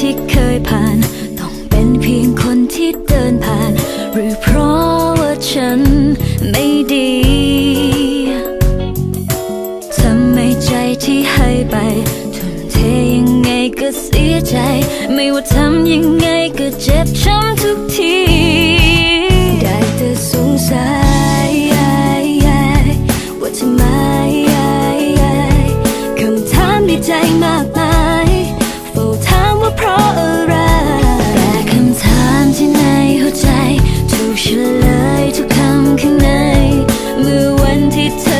ที่เคยผ่าน ต้องเป็นเพียงคนที่เดินผ่าน หรือเพราะว่าฉันไม่ดีทำไมใจที่ให้ไปทุ่มเทยังไงก็เสียใจ ไม่ว่าทำยังไงก็เจ็บช้ำทุกที อ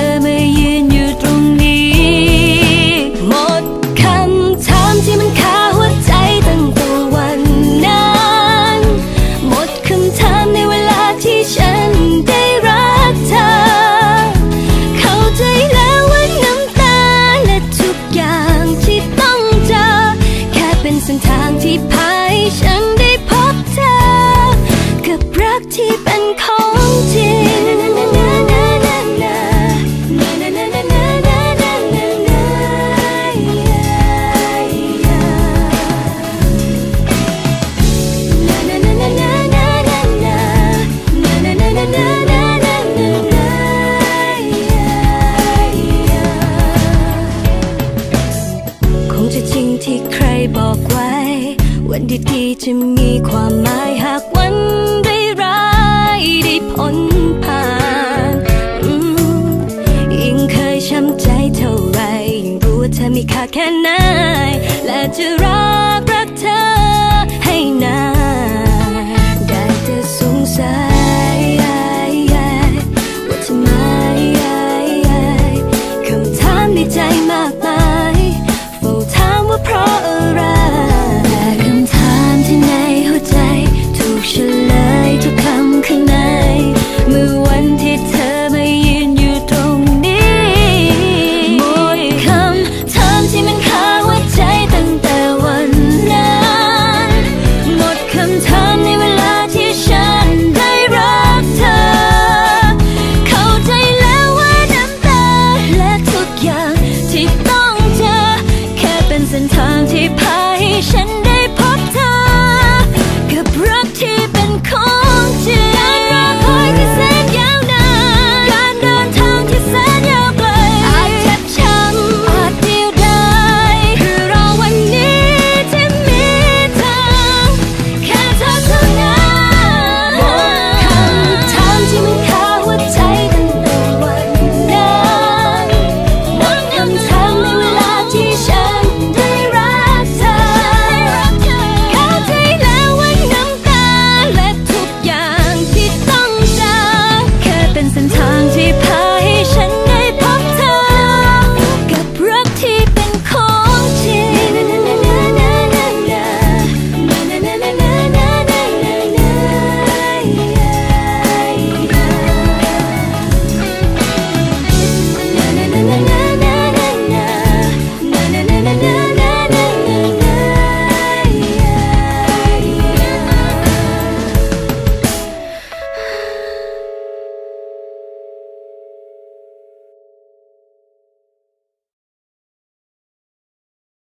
วันดีๆจะมีความหมายหากวันได้ร้ายได้พ้นผ่านยิ่งเคยช้ำใจเท่าไรยิ่งรู้ว่าเธอมีค่าแค่ไหน และจะรักรักเธอให้นานได้แต่สงสัยว่าทำไมคำถามในใจ เส้นทางที่พาให้ฉัน